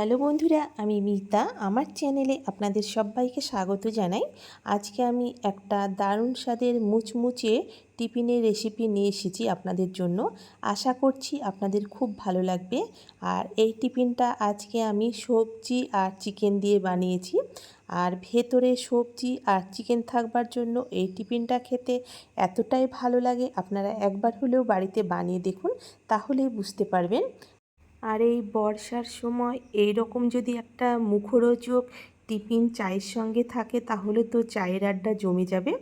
Hello বন্ধুরা, আমি মিতা। আমার চ্যানেলে আপনাদের সবাইকে স্বাগত জানাই। আজকে আমি একটা দারুণ স্বাদের মুচমুচে টিফিনের রেসিপি নিয়ে এসেছি আপনাদের জন্য। আশা করছি আপনাদের খুব ভালো লাগবে। আর এই টিফিনটা আজকে আমি সবজি আর চিকেন দিয়ে বানিয়েছি। আর ভেতরে সবজি আর চিকেন থাকবার জন্য এই টিফিনটা খেতে এতটাই ভালো লাগে, আপনারা একবার হলেও বাড়িতে বানিয়ে দেখুন, তাহলেই বুঝতে পারবেন। আর এই বর্ষার সময় এই রকম যদি একটা মুখরোচক টিফিন চায়ের সঙ্গে থাকে, তাহলে তো চায়ের আড্ডা জমে যাবে।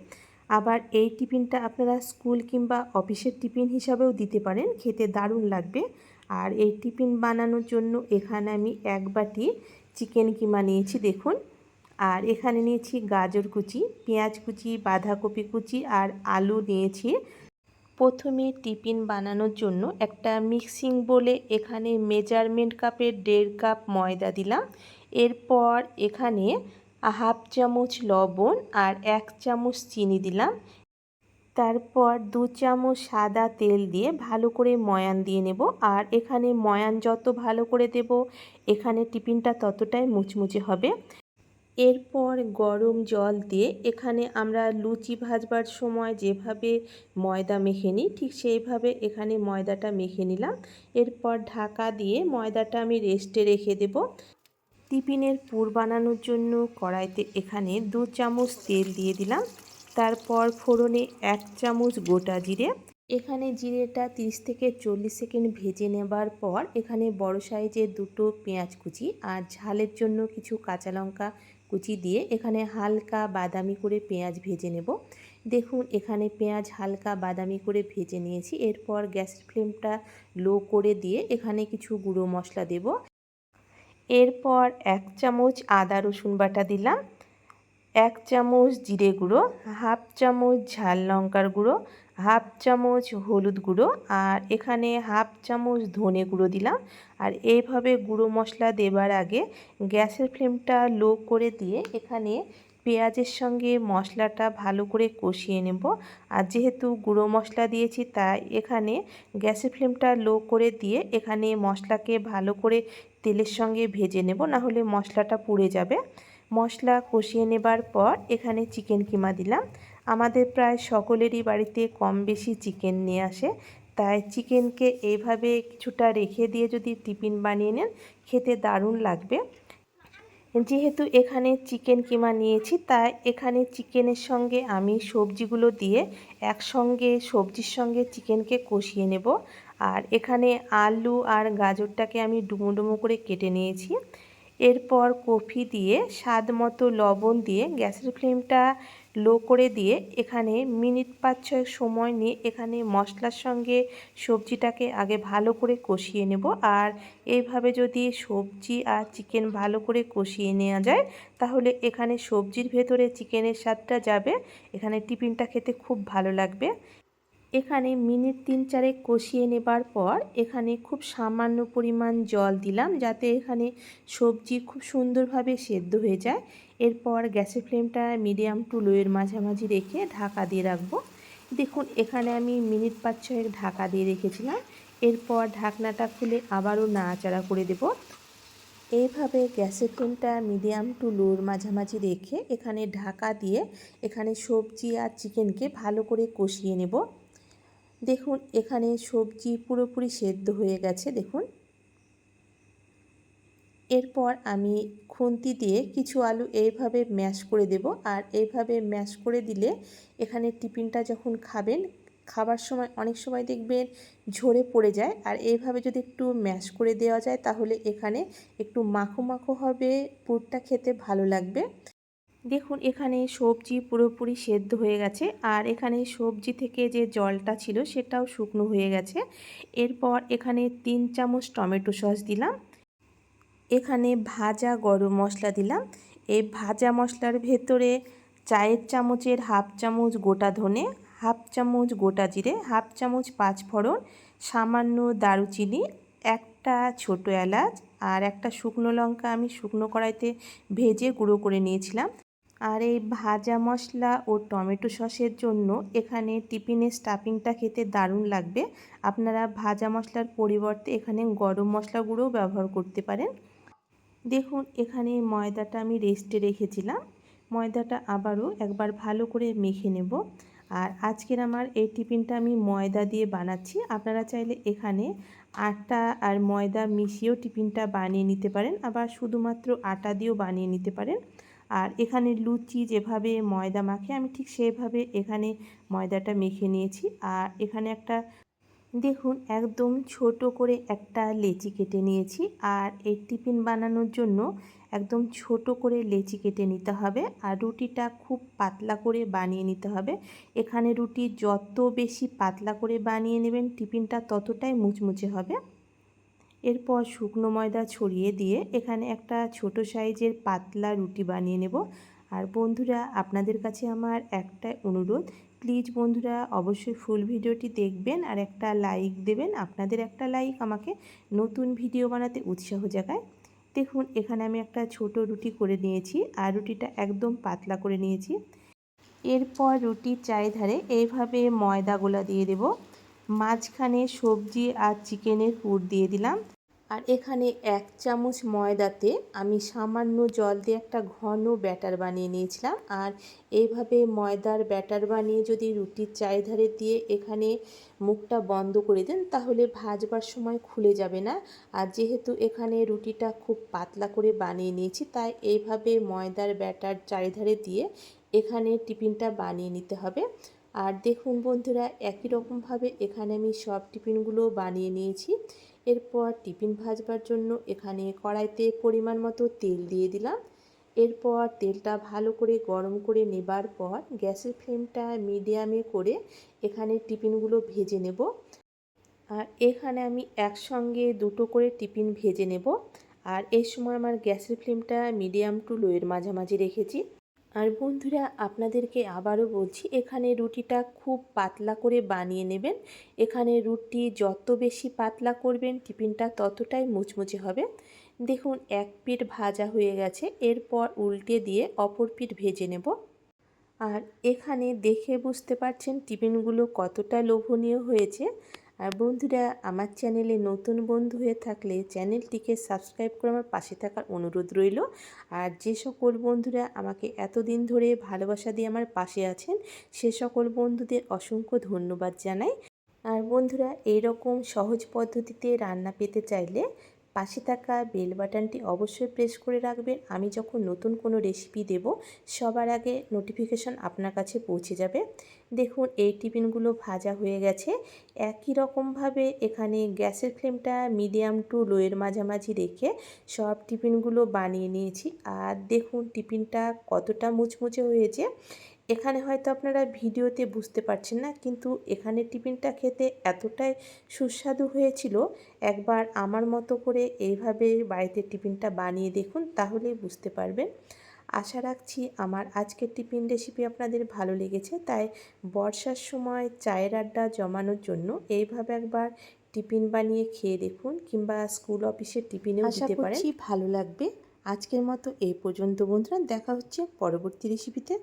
আবার এই টিফিনটা আপনারা স্কুল কিংবা অফিসের টিফিন হিসাবেও দিতে পারেন, খেতে দারুণ লাগবে। আর এই টিফিন বানানোর জন্য এখানে আমি এক বাটি চিকেন কিমা নিয়েছি, দেখুন। আর এখানে নিয়েছি গাজর কুচি, পেঁয়াজ কুচি, বাঁধাকপি কুচি আর আলু নিয়েছি। প্রথমে টিফিন বানানোর জন্য একটা মিক্সিং বলে এখানে মেজারমেন্ট কাপের দেড় কাপ ময়দা দিলাম। এরপর এখানে হাফ চামচ লবণ আর এক চামচ চিনি দিলাম। তারপর দু চামচ সাদা তেল দিয়ে ভালো করে ময়ান দিয়ে নেব আর এখানে ময়ান যত ভালো করে দেব, এখানে টিফিনটা ততটাই মুচমুচে হবে। এরপর গরম জল দিয়ে এখানে আমরা লুচি ভাজবার সময় যেভাবে ময়দা মেখে নিই, ঠিক সেইভাবে এখানে ময়দাটা মেখে নিলাম। এরপর ঢাকা দিয়ে ময়দাটা আমি রেস্টে রেখে দেব। টিফিনের পুর বানানোর জন্য কড়াইতে এখানে দু চামচ তেল দিয়ে দিলাম। তারপর ফোড়নে এক চামচ গোটা জিরে। এখানে জিরেটা 30 থেকে চল্লিশ সেকেন্ড ভেজে নেবার পর এখানে বড় সাইজের দুটো পেঁয়াজ কুচি আর ঝালের জন্য কিছু কাঁচা লঙ্কা কুচি দিয়ে এখানে হালকা বাদামি করে পেঁয়াজ ভেজে নেব। দেখুন, এখানে পেঁয়াজ হালকা বাদামি করে ভেজে নিয়েছি। এরপর গ্যাসের ফ্লেমটা লো করে দিয়ে এখানে কিছু গুঁড়ো মশলা দেব। এরপর এক চামচ আদা রসুন বাটা দিলাম। এক চামচ জিরে গুঁড়ো, হাফ চামচ ঝাল লঙ্কার গুঁড়ো হাফ চামচ হলুদ গুঁড়ো আর এখানে হাফ চামচ ধনে গুঁড়ো দিলাম। আর এইভাবে গুঁড়ো মশলা দেবার আগে গ্যাসের ফ্লেমটা লো করে দিয়ে এখানে পেঁয়াজের সঙ্গে মশলাটা ভালো করে কষিয়ে নেব। আর যেহেতু গুঁড়ো মশলা দিয়েছি, তাই এখানে গ্যাসের ফ্লেমটা লো করে দিয়ে এখানে মশলাকে ভালো করে তেলের সঙ্গে ভেজে নেব, না হলে মশলাটা পুড়ে যাবে। মশলা কষিয়ে নেবার পর এখানে চিকেন কিমা দিলাম। আমাদের প্রায় সকলেরই বাড়িতে কম বেশি চিকেন নিয়ে আসে। তাই চিকেনকে এইভাবে কিছুটা রেখে দিয়ে যদি টিফিন বানিয়ে নেন, খেতে দারুণ লাগবে। যেহেতু এখানে চিকেন কিমা নিয়েছি, তাই এখানে চিকেনের সঙ্গে আমি সবজিগুলো দিয়ে একসঙ্গে, সবজির সঙ্গে চিকেনকে কষিয়ে নেব। আর এখানে আলু আর গাজরটাকে আমি ডুমো ডুমো করে কেটে নিয়েছি। এরপর কফি দিয়ে, স্বাদ মতো লবণ দিয়ে, গ্যাসের ফ্লেমটা লো করে দিয়ে এখানে মিনিট পাঁচ ছয় সময় নিয়ে এখানে মশলার সঙ্গে সবজিটাকে আগে ভালো করে কষিয়ে নেব। আর এইভাবে যদি সবজি আর চিকেন ভালো করে কষিয়ে নেওয়া যায়, তাহলে এখানে সবজির ভেতরে চিকেনের স্বাদটা যাবে। এখানে টিফিনটা খেতে খুব ভালো লাগবে। এখানে মিনিট তিন চারেক কষিয়ে নেবার পর এখানে খুব সামান্য পরিমাণ জল দিলাম যাতে এখানে সবজি খুব সুন্দরভাবে সেদ্ধ হয়ে যায়। এরপর গ্যাসের ফ্লেমটা মিডিয়াম টু লোয়ের মাঝামাঝি রেখে ঢাকা দিয়ে রাখব। দেখুন, এখানে আমি মিনিট পাঁচ ছয়েক ঢাকা দিয়ে রেখেছিলাম। এরপর ঢাকনাটা খুলে আবারও নাড়াচাড়া করে দেব। এইভাবে গ্যাসের ফ্লেমটা মিডিয়াম টু লোর মাঝামাঝি রেখে এখানে ঢাকা দিয়ে এখানে সবজি আর চিকেনকে ভালো করে কষিয়ে নেব। দেখুন, এখানে সবজি পুরোপুরি সেদ্ধ হয়ে গেছে, দেখুন। এরপর আমি খুন্তি দিয়ে কিছু আলু এইভাবে ম্যাশ করে দেব, আর এইভাবে ম্যাশ করে দিলে এখানে টিফিনটা যখন খাবেন, খাবার সময় অনেক সময় দেখবেন ঝরে পড়ে যায়, আর এইভাবে যদি একটু ম্যাশ করে দেওয়া যায়, তাহলে এখানে একটু মাখো মাখো হবে, পুরটা খেতে ভালো লাগবে। দেখুন, এখানে সবজি পুরোপুরি সেদ্ধ হয়ে গেছে। আর এখানে সবজি থেকে যে জলটা ছিল, সেটাও শুকনো হয়ে গেছে। এরপর এখানে তিন চামচ টমেটো সস দিলাম। এখানে ভাজা গরম মশলা দিলাম। এই ভাজা মশলার ভেতরে চায়ের চামচের হাফ চামচ গোটা ধনে, হাফ চামচ গোটা জিরে, হাফ চামচ পাঁচ পাঁচফোড়ন, সামান্য দারুচিনি, একটা ছোটো এলাচ আর একটা শুকনো লঙ্কা আমি শুকনো কড়াইতে ভেজে গুঁড়ো করে নিয়েছিলাম। আর এই ভাজা মশলা ও টমেটো সসের জন্য এখানে টিফিনের স্টাফিংটা খেতে দারুণ লাগবে। আপনারা ভাজা মশলার পরিবর্তে এখানে গরম মশলা গুঁড়োও ব্যবহার করতে পারেন। দেখুন, এখানে ময়দাটা আমি রেস্টে রেখেছিলাম। ময়দাটা আবারও একবার ভালো করে মেখে নেব। আর আজকের আমার এই টিফিনটা আমি ময়দা দিয়ে বানাচ্ছি। আপনারা চাইলে এখানে আটা আর ময়দা মিশিয়েও টিফিনটা বানিয়ে নিতে পারেন। আবার শুধুমাত্র আটা দিয়েও বানিয়ে নিতে পারেন। আর এখানে লুচি যেভাবে ময়দা মাখে, আমি ঠিক সেভাবে এখানে ময়দাটা মেখে নিয়েছি। আর এখানে একটা, দেখুন, একদম ছোট করে একটা লেচি কেটে নিয়েছি। আর এই টিফিন বানানোর জন্য একদম ছোট করে লেচি কেটে নিতে হবে। আর রুটিটা খুব পাতলা করে বানিয়ে নিতে হবে। এখানে রুটি যত বেশি পাতলা করে বানিয়ে নেবেন, টিফিনটা ততটাই মুচমুচে হবে। এরপর শুকনো ময়দা ছড়িয়ে দিয়ে এখানে একটা ছোট সাইজের পাতলা রুটি বানিয়ে নেব। আর বন্ধুরা, আপনাদের কাছে আমার একটা অনুরোধ, প্লিজ বন্ধুরা অবশ্যই ফুল ভিডিওটি দেখবেন আর একটা লাইক দেবেন। আপনাদের একটা লাইক আমাকে নতুন ভিডিও বানাতে উৎসাহ জাগায়। দেখুন, এখানে আমি একটা ছোট রুটি করে নিয়েছি আর রুটিটা একদম পাতলা করে নিয়েছি। এরপর রুটির চারিধারে এইভাবে ময়দাগুলা দিয়ে দেব। মাঝখানে সবজি আর চিকেনের পুর দিয়ে দিলাম। আর এখানে এক চামচ ময়দাতে আমি সামান্য জল দিয়ে একটা ঘন ব্যাটার বানিয়ে নিয়েছিলাম। আর এইভাবে ময়দার ব্যাটার বানিয়ে যদি রুটির চারিধারে দিয়ে এখানে মুখটা বন্ধ করে দেন, তাহলে ভাজবার সময় খুলে যাবে না। আর যেহেতু এখানে রুটিটা খুব পাতলা করে বানিয়ে নিয়েছি, তাই এইভাবে ময়দার ব্যাটার চারিধারে দিয়ে এখানে টিফিনটা বানিয়ে নিতে হবে। আর দেখুন বন্ধুরা, একই রকমভাবে এখানে আমি সব টিফিনগুলো বানিয়ে নিয়েছি। এরপর টিফিন ভাজবার জন্য এখানে কড়াইতে পরিমাণ মতো তেল দিয়ে দিলাম। এরপর তেলটা ভালো করে গরম করে নেবার পর গ্যাসের ফ্লেমটা মিডিয়ামে করে এখানে টিফিনগুলো ভেজে নেব। আর এখানে আমি একসঙ্গে দুটো করে টিফিন ভেজে নেব। আর এই সময় আমার গ্যাসের ফ্লেমটা মিডিয়াম টু লোয়ের মাঝামাঝি রেখেছি। আর বন্ধুরা, আপনাদেরকে আবারও বলছি, এখানে রুটিটা খুব পাতলা করে বানিয়ে নেবেন। এখানে রুটি যত বেশি পাতলা করবেন, টিফিনটা ততটাই মুচমুচে হবে। দেখুন, এক পিঠ ভাজা হয়ে গেছে, এরপর উল্টে দিয়ে অপর পিঠ ভেজে নেব। আর এখানে দেখে বুঝতে পারছেন টিফিনগুলো কতটা লোভনীয় হয়েছে। আর বন্ধুরা, আমার চ্যানেলে নতুন বন্ধু হয়ে থাকলে চ্যানেলটিকে সাবস্ক্রাইব করে আমার পাশে থাকার অনুরোধ রইল। আর যে সকল বন্ধুরা আমাকে এতদিন ধরে ভালোবাসা দিয়ে আমার পাশে আছেন, সে সকল বন্ধুদের অসংখ্য ধন্যবাদ জানাই। আর বন্ধুরা, এইরকম সহজ পদ্ধতিতে রান্না পেতে চাইলে পাশে থাকা বেল বাটনটি অবশ্যই প্রেস করে রাখবেন। আমি যখন নতুন কোনো রেসিপি দেব, সবার আগে নোটিফিকেশন আপনার কাছে পৌঁছে যাবে। দেখুন, এই টিফিনগুলো ভাজা হয়ে গেছে। একই রকমভাবে এখানে গ্যাসের ফ্লেমটা মিডিয়াম টু লোয়ের মাঝামাঝি রেখে সব টিফিনগুলো বানিয়ে নিয়েছি। আর দেখুন, টিফিনটা কতটা মুচমুচে হয়েছে। এখানে হয়তো আপনারা ভিডিওতে বুঝতে পারছেন না কিন্তু এখানে টিফিনটা খেতে এতটাই সুস্বাদু হয়েছিল একবার আমার মতো করে এইভাবে বাড়িতে টিফিনটা বানিয়ে দেখুন তাহলেই বুঝতে পারবেন। আশা রাখছি আমার আজকের টিফিন রেসিপি আপনাদের ভালো লেগেছে তাই বর্ষার সময় চায়ের আড্ডা জমানোর জন্য এইভাবে একবার টিফিন বানিয়ে খেয়ে দেখুন কিংবা স্কুল অফিসের টিফিনেও দিতে পারেন। ভালো লাগবে। আজকের মতো এই পর্যন্ত বন্ধুরা দেখা হচ্ছে পরবর্তী রেসিপিতে।